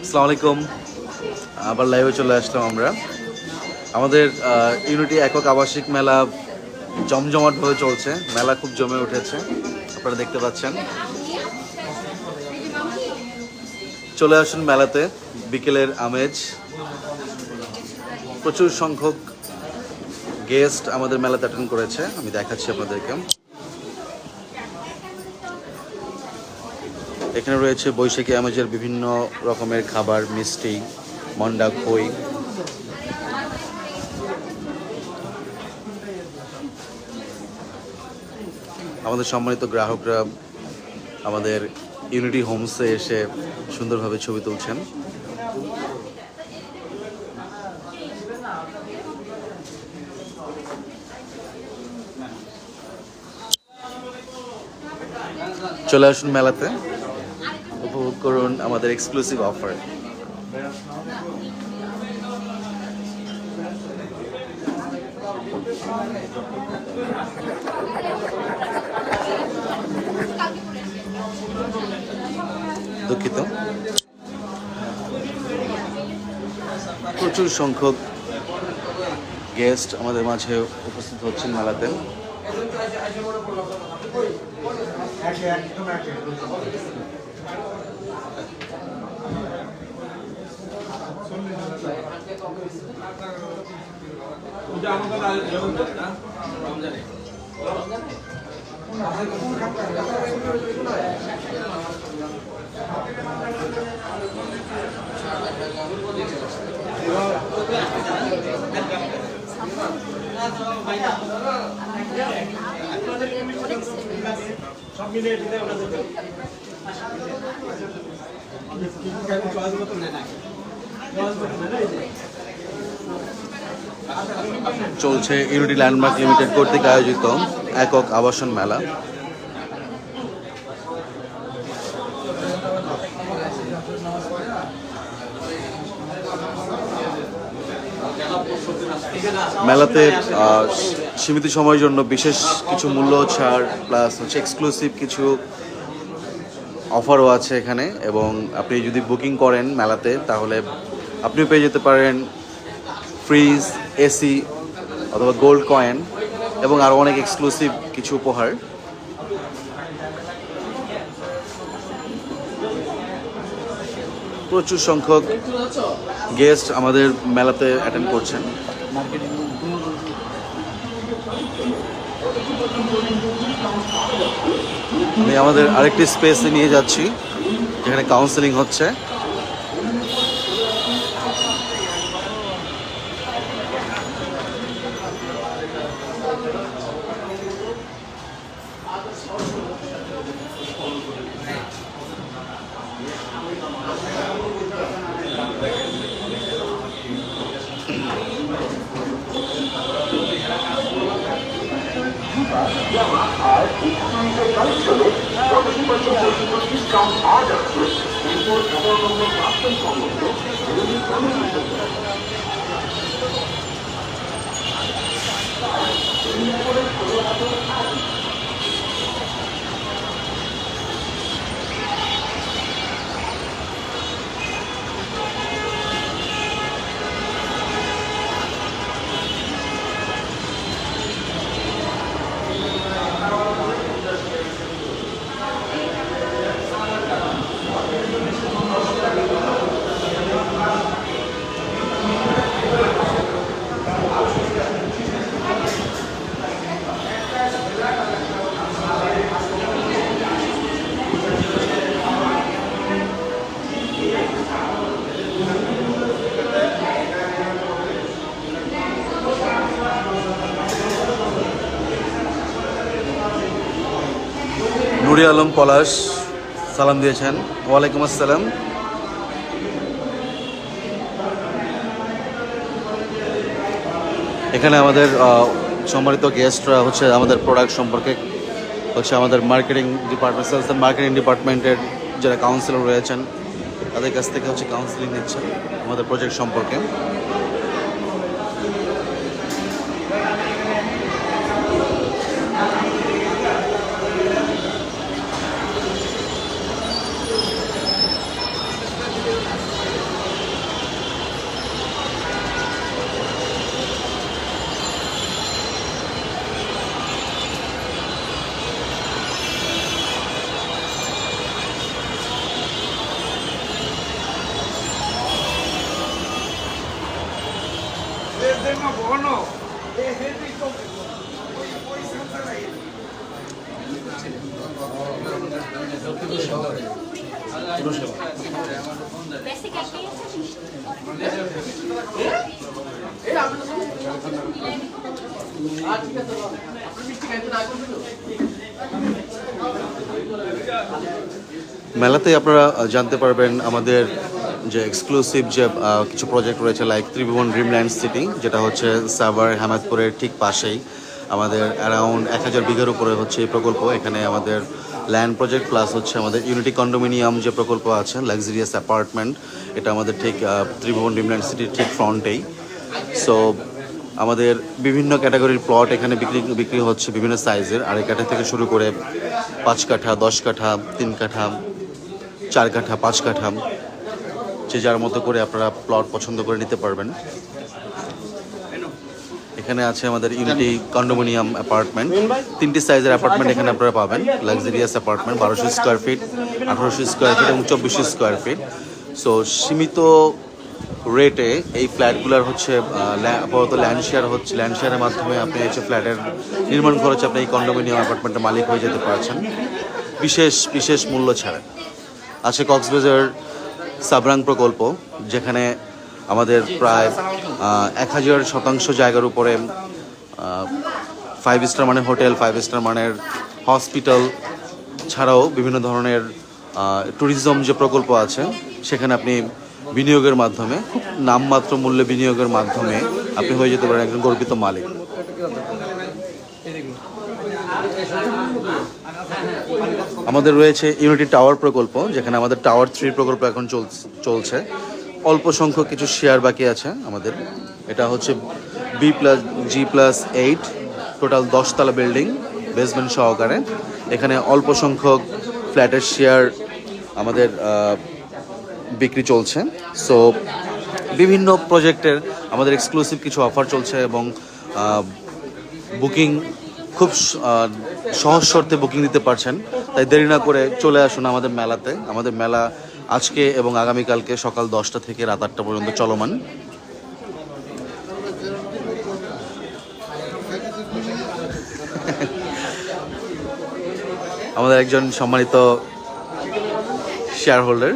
আসসালামু আলাইকুম। আবার লাইভে চলে আসলাম আমরা। আমাদের ইউনিটি একক আবাসিক মেলা জমজমাটভাবে চলছে। মেলা খুব জমে উঠেছে। আপনারা দেখতে পাচ্ছেন। চলে আসুন মেলাতে। বিকেলের আমেজ। প্রচুর সংখ্যক গেস্ট আমাদের মেলাতে অ্যাটেন্ড করেছে। আমি দেখাচ্ছি আপনাদেরকে। এখানে রয়েছে বৈশাখী আমেজের বিভিন্ন রকমের খাবার, মিষ্টি, মন্ডা, খই। আমাদের সম্মানিত গ্রাহকরা আমাদের ইউনিটি হোমসে এসে সুন্দরভাবে ছবি তুলছেন। চলে আসুন মেলাতে। করুন আমাদের এক্সক্লুসিভ অফার দুঃখিত প্রচুর সংখ্যক গেস্ট আমাদের মাঝে উপস্থিত হচ্ছেন মেলাতে সব মিলিয়ে দিতে ওটা দেবে চয়েস মতো নেয় না চয়েস মতো নেয় না চলছে ইউনিটি ল্যান্ডমার্ক লিমিটেড কর্তৃক আয়োজিত একক আবাসন মেলা। মেলাতে সীমিত সময়ের জন্য বিশেষ কিছু মূল্য, ছাড় প্লাস হচ্ছে এক্সক্লুসিভ কিছু অফারও আছে এখানে। এবং আপনি যদি বুকিং করেন মেলাতে, তাহলে আপনিও পেয়ে যেতে পারেন ফ্রিজ, এসি অথবা গোল্ড কয়েন এবং আরও অনেক এক্সক্লুসিভ কিছু উপহার। প্রচুর সংখ্যক গেস্ট আমাদের মেলাতে অ্যাটেন্ড করছেন। আমি আমাদের আরেকটি স্পেসে নিয়ে যাচ্ছি, যেখানে কাউন্সেলিং হচ্ছে। আর এই সুইটের প্রাইস হল পঁচাশি পার্সেন্ট পর্যন্ত ডিসকাউন্ট পাওয়া যাচ্ছে এরপর এগারো নম্বর প্রাক্তন সংগ্রহ রেলওয়ে কর্মসূচি নুরি আলম পলাশ, সালাম দিয়েছেন। ওয়ালাইকুম আসসালাম। এখানে আমাদের সম্মানিত গেস্টরা হচ্ছে আমাদের প্রোডাক্ট সম্পর্কে, হচ্ছে আমাদের মার্কেটিং ডিপার্টমেন্ট সেলস মার্কেটিং ডিপার্টমেন্টের যারা কাউন্সিলর রয়েছেন, তাদের কাছ থেকে হচ্ছে কাউন্সিলিং নিচ্ছেন আমাদের প্রজেক্ট সম্পর্কে। মেলাতে আপনারা জানতে পারবেন আমাদের যে এক্সক্লুসিভ যে কিছু প্রজেক্ট রয়েছে লাইক ত্রিভুবন ড্রিমল্যান্ড সিটি যেটা হচ্ছে সাভার, হামাদপুরের ঠিক পাশেই। আমাদের অ্যারাউন্ড এক হাজার বিঘার উপরে হচ্ছে এই প্রকল্প। এখানে আমাদের ল্যান্ড প্রজেক্ট প্লাস হচ্ছে আমাদের ইউনিটি কন্ডোমিনিয়াম যে প্রকল্প আছে লাক্সারিয়াস অ্যাপার্টমেন্ট এটা আমাদের ঠিক ত্রিভুবন ড্রিমল্যান্ড সিটির ঠিক ফ্রন্টেই সো আমাদের বিভিন্ন ক্যাটাগরির প্লট এখানে বিক্রি বিক্রি হচ্ছে বিভিন্ন সাইজের আড়াই কাঠা থেকে শুরু করে পাঁচ কাঠা, দশ কাঠা, তিন কাঠা, চার কাঠা, পাঁচ কাঠা। যে যার মতো করে আপনারা প্লট পছন্দ করে নিতে পারবেন। এখানে আছে আমাদের ইউনিটি কন্ডোমিনিয়াম অ্যাপার্টমেন্ট তিনটি সাইজের অ্যাপার্টমেন্ট এখানে আপনারা পাবেন। লাক্সারিয়াস অ্যাপার্টমেন্ট বারোশো স্কোয়ার ফিট আঠারোশো স্কোয়ার ফিট এবং চব্বিশশো স্কোয়ার ফিট সো সীমিত রেটে এই ফ্ল্যাটগুলোর হচ্ছে আপাতত ল্যান্ড শেয়ার হচ্ছে। ল্যান্ড শেয়ারের মাধ্যমে আপনি হচ্ছে ফ্ল্যাটের নির্মাণ খরচে, আপনি এই কন্ডোমিনিয়াম অ্যাপার্টমেন্টের মালিক হয়ে যেতে পারছেন। বিশেষ বিশেষ মূল্য ছাড়া আছে কক্সবাজার সাবরাং প্রকল্প, যেখানে আমাদের প্রায় এক হাজার শতাংশ জায়গার উপরে ফাইভ স্টার মানে হোটেল ফাইভ স্টার মানের হসপিটাল ছাড়াও বিভিন্ন ধরনের ট্যুরিজম যে প্রকল্প আছে, সেখানে আপনি বিনিয়োগের মাধ্যমে, খুব নামমাত্র মূল্যে বিনিয়োগের মাধ্যমে আপনি হয়ে যেতে পারেন একজন গর্বিত মালিক। আমাদের রয়েছে ইউনিটি টাওয়ার প্রকল্প, যেখানে আমাদের টাওয়ার থ্রি প্রকল্প এখন চলছে- অল্প সংখ্যক কিছু শেয়ার বাকি আছে আমাদের। এটা হচ্ছে B plus G plus eight total দশতলা বিল্ডিং বেসমেন্ট সহকারে। এখানে অল্প সংখ্যক ফ্ল্যাটের শেয়ার আমাদের বিক্রি চলছে। সো বিভিন্ন প্রজেক্টের আমাদের এক্সক্লুসিভ কিছু অফার চলছে এবং বুকিং খুব সহজ শর্তে বুকিং দিতে পারছেন। তাই দেরি না করে চলে আসুন আমাদের মেলাতে। আমাদের মেলা আজকে এবং আগামীকালকে সকাল দশটা থেকে রাত আটটা পর্যন্ত চলমান। আমাদের একজন সম্মানিত শেয়ার হোল্ডার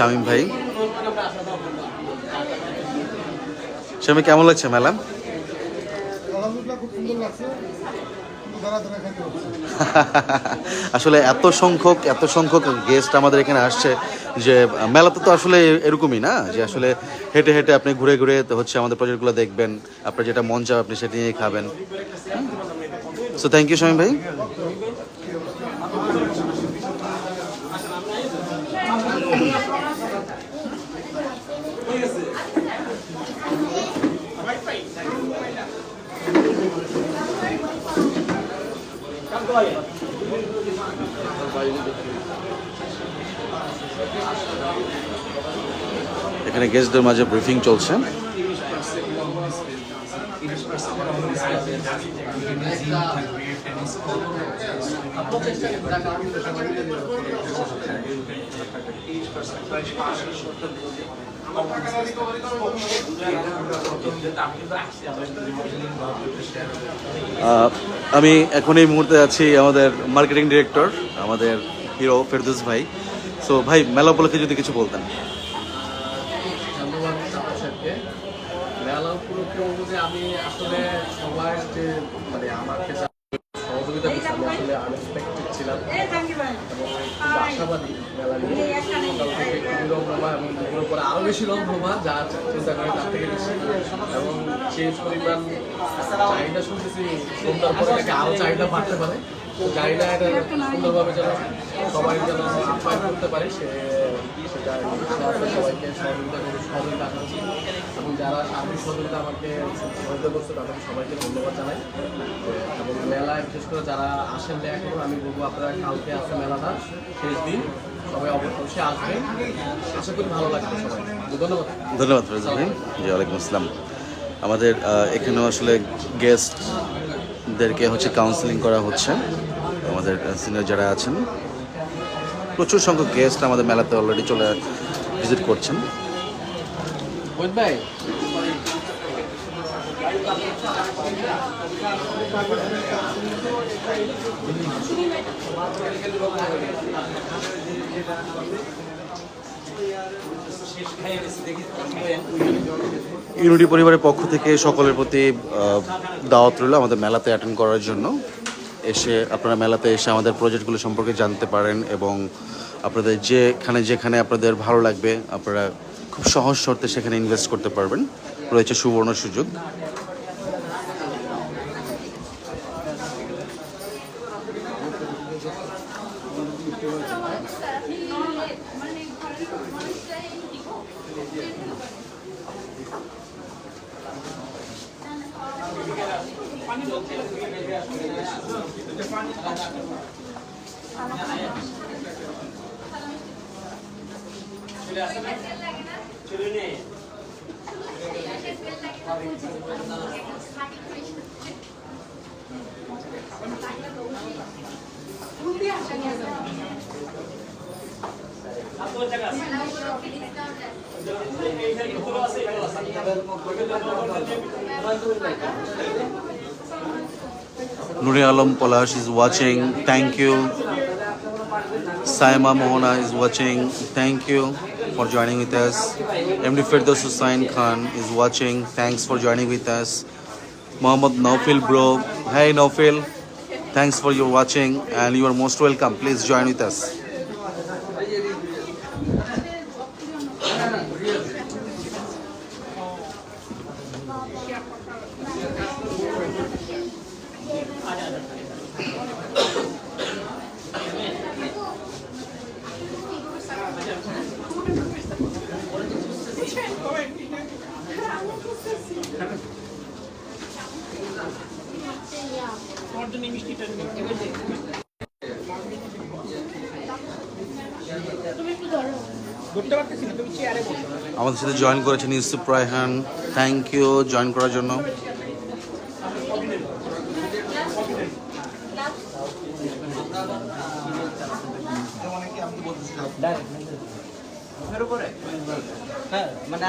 শামীম ভাই। শামী কেমন লাগছে মেলা আসলে এত সংখ্যক এত সংখ্যক গেস্ট আমাদের এখানে আসছে যে মেলাতে তো আসলে এরকমই না যে আসলে হেঁটে হেঁটে আপনি ঘুরে ঘুরে তো হচ্ছে আমাদের প্রজেক্টগুলো দেখবেন আপনার যেটা মন চায় আপনি সেটা নিয়ে খাবেন। সো থ্যাংক ইউ শামীম ভাই। এখানে গেস্টদের মাঝে ব্রিফিং চলছে। আমি এখন এই মুহূর্তে আছি আমাদের মার্কেটিং ডিরেক্টর আমাদের হিরো ফেরদুস ভাই। সো ভাই, মেলা উপলক্ষে যদি কিছু বলতেন ধন্যবাদ আপনার সাথে মেলা উপলক্ষে বলব যে আমি আসলে সবার যে মানে আমাকে যা সহযোগিতা করছে আমি আসলে আনএক্সপেক্টেড ছিলাম এবং খুব আশাবাদী মেলা নিয়ে সকাল থেকে খুবই রমরমা এবং দুপুরের পরে আরও বেশি রমরমা যা চিন্তা করে তার থেকে বেশি। এবং সেই পরিমাণ চাহিদা শুনতেছি সন্ধ্যার পরে নাকি আরও চাহিদা বাড়তে পারে। জানি এটা সুন্দরভাবে যেন সবাই যেন উপায় করতে পারে, সে সেটা সবাইকে সহযোগিতা এবং যারা সার্বিক সহযোগিতা আমাকে সহযোগিতা করছে, তাদেরকে সবাইকে ধন্যবাদ জানাই। এবং মেলায়, বিশেষ করে যারা আসেন না এখন, আমি বলব আপনারা কালকে আছে মেলাটা, শেষ দিন। সবাই অবশ্যই আসবেন। আশা করি ভালো লাগবে সবাই ধন্যবাদ। ধন্যবাদ ভাই। জি ওয়ালাইকুম আসসালাম। আমাদের এখানেও আসলে গেস্টদেরকে হচ্ছে কাউন্সিলিং করা হচ্ছে। আমাদের সিনিয়র যারা আছেন প্রচুর সংখ্যক গেস্ট আমাদের মেলাতে অলরেডি চলে ভিজিট করছেন। ভাই ইউনিটি পরিবারের পক্ষ থেকে সকলের প্রতি দাওয়াত রইল আমাদের মেলাতে অ্যাটেন্ড করার জন্য। এসে আপনারা মেলাতে এসে আমাদের প্রজেক্টগুলো সম্পর্কে জানতে পারেন এবং আপনাদের যেখানে যেখানে আপনাদের ভালো লাগবে, আপনারা খুব সহজ শর্তে সেখানে ইনভেস্ট করতে পারবেন। রয়েছে সুবর্ণ সুযোগ। Nuri Alam Palash is watching. Thank you. Saima Mohana is watching. Thank you for joining with us. MD Firdaus Hussain Khan is watching. Thanks for joining with us. Mohammad Naufil bro. Hey Naufil. Thanks for your watching and you are most welcome. Please join with us. আমাদের সাথে join করেছেন Yusuf Raihan. Thank you join করার জন্য। হ্যাঁ মানে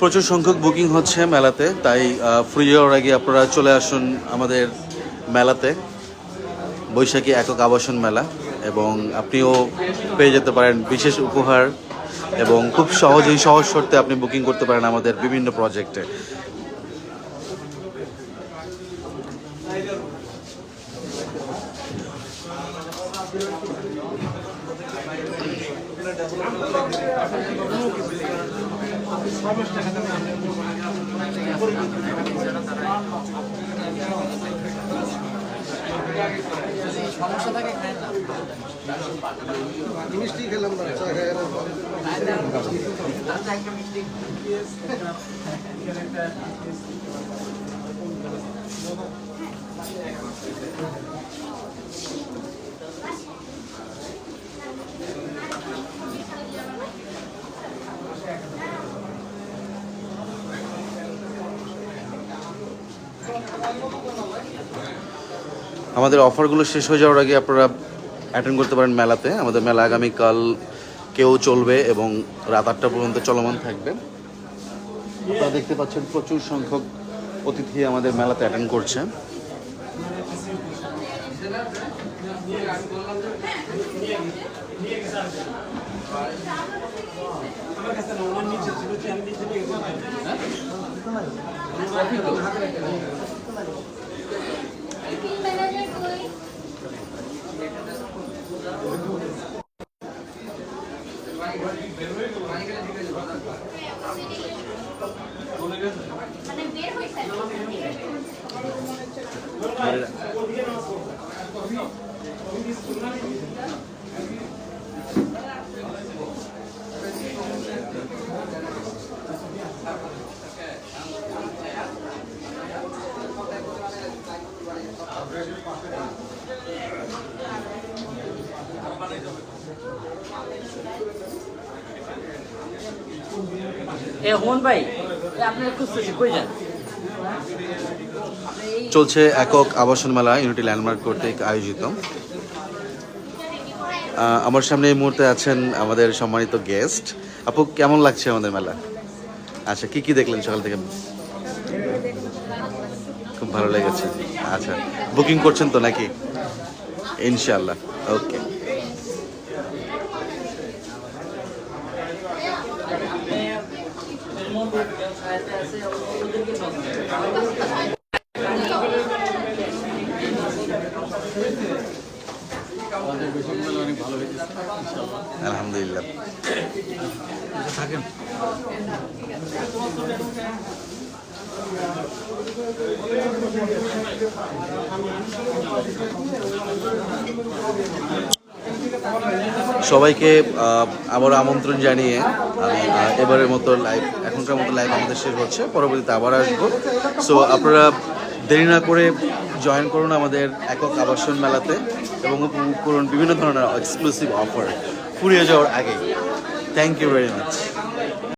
প্রচুর সংখ্যক booking হচ্ছে মেলাতে, তাই ফ্রি যাওয়ার আগে আপনারা চলে আসুন আমাদের মেলাতে। বৈশাখী একক আবাসন মেলা, এবং আপনিও পেয়ে যেতে পারেন বিশেষ উপহার, এবং খুব সহজেই সহজ শর্তে আপনি বুকিং করতে পারেন আমাদের বিভিন্ন প্রজেক্টে। মিষ্টি খেলাম না চা খাই আমাদের অফারগুলো শেষ হয়ে যাওয়ার আগে আপনারা অ্যাটেন্ড করতে পারেন মেলাতে। আমাদের মেলা আগামীকাল কেউ চলবে এবং রাত আটটা পর্যন্ত চলমান থাকবে। আপনারা দেখতে পাচ্ছেন প্রচুর সংখ্যক অতিথি আমাদের মেলাতে অ্যাটেন্ড করছে। মানে চলছে একক আবাসন মেলা, ইউনিটি ল্যান্ডমার্ক কর্তৃক আয়োজিত। আমার সামনে এই মুহূর্তে আছেন আমাদের সম্মানিত গেস্ট। আপু, কেমন লাগছে আমাদের মেলা? আচ্ছা কি কি দেখলেন সকাল থেকে? খুব ভালো লেগেছে। আচ্ছা বুকিং করছেন তো নাকি? ইনশাল্লাহ ওকে আমাদের বেশি অনেক ভালো হয়েছে ইনশাআল্লাহ আলহামদুলিল্লাহ। থাকেন। সবাইকে আহ, আবারও আমন্ত্রণ জানিয়ে আমি এবারের মতো লাইভ এখনকার মতো লাইভ আমাদের শেষ হচ্ছে। পরবর্তীতে আবার আসব। সো আপনারা দেরি না করে জয়েন করুন আমাদের একক আবাসন মেলাতে এবং উপভোগ করুন বিভিন্ন ধরনের এক্সক্লুসিভ অফার ফুরিয়ে যাওয়ার আগে থ্যাংক ইউ ভেরি মাচ